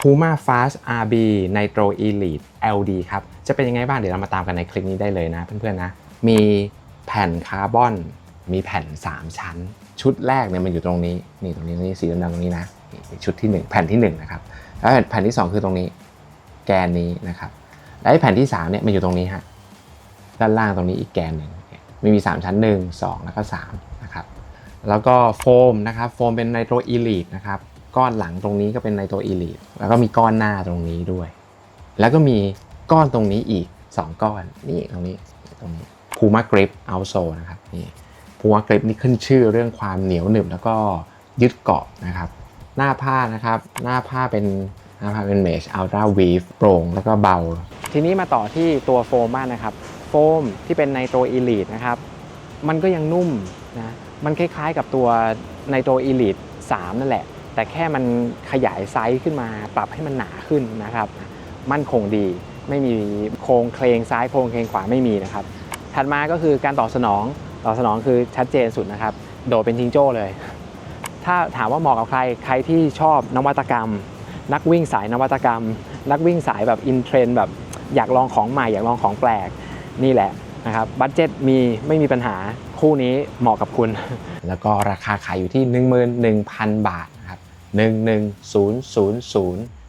Puma Fast RB Nitro Elite LD ครับ จะเป็นยังไงบ้างเดี๋ยวเรามาตามกันในคลิปนี้ได้เลยนะเพื่อนๆนะ มีแผ่นคาร์บอน มีแผ่น 3 ชั้น ชุดแรกเนี่ยมันอยู่ตรงนี้ นี่ตรงนี้ตรงนี้สีดำๆตรงนี้นะ ชุดที่ 1 แผ่นที่1นะครับ แล้วแผ่นที่ 2 คือตรงนี้ แกนนี้นะครับ และไอ้แผ่นที่3เนี่ยมันอยู่ตรงนี้ฮะ ด้านล่างตรงนี้อีกแกนหนึ่งม่มี 3 ชั้น 1 2 แล้วก็3นะครับ แล้วก็โฟมนะครับ โฟมเป็นไนโตรอีลีดนะครับ ก้อนหลังตรงนี้ก็เป็นไนโตรอีลีดแล้วก็มีก้อนหน้าตรงนี้ด้วย แล้วก็มีก้อนตรงนี้อีก 2 ก้อนนี่ตรงนี้ตรงนี้ Puma Grip Outsole นะครับนี่ Puma Grip นี่ขึ้นชื่อเรื่องความเหนียวหนึบแล้วก็ยึดเกาะนะครับ หน้าผ้านะครับ หน้าผ้าเป็นหน้าผ้าเป็น Mesh Ultra Weave โปร่งแล้วก็เบา ทีนี้มาต่อที่ตัวโฟมบ้างนะครับ โฟมที่เป็นไนโตรอีลีดนะครับ มันก็ยังนุ่มนะมันคล้ายๆกับตัวไนโตรอีลิท3นั่นแหละ แต่แค่มันขยายไซส์ขึ้นมา ปรับให้มันหนาขึ้นนะครับ มั่นคงดีไม่มีโครงเคลงซ้ายโครงเคลงขวาไม่มีนะครับ ถัดมาก็คือการตอบสนองตอบสนองคือชัดเจนสุดนะครับ โดดเป็นจิงโจ้เลย ถ้าถามว่าเหมาะกับใครใครที่ชอบนวัตกรรม นักวิ่งสายนวัตกรรม นักวิ่งสายแบบอินเทรนด์แบบอยากลองของใหม่อยากลองของแปลกนี่แหละนะครับบัตเจ็ตมีไม่มีปัญหาคู่นี้เหมาะกับคุณ แล้วก็ราคาขายอยู่ที่ 11,000 บาท นะครับ11000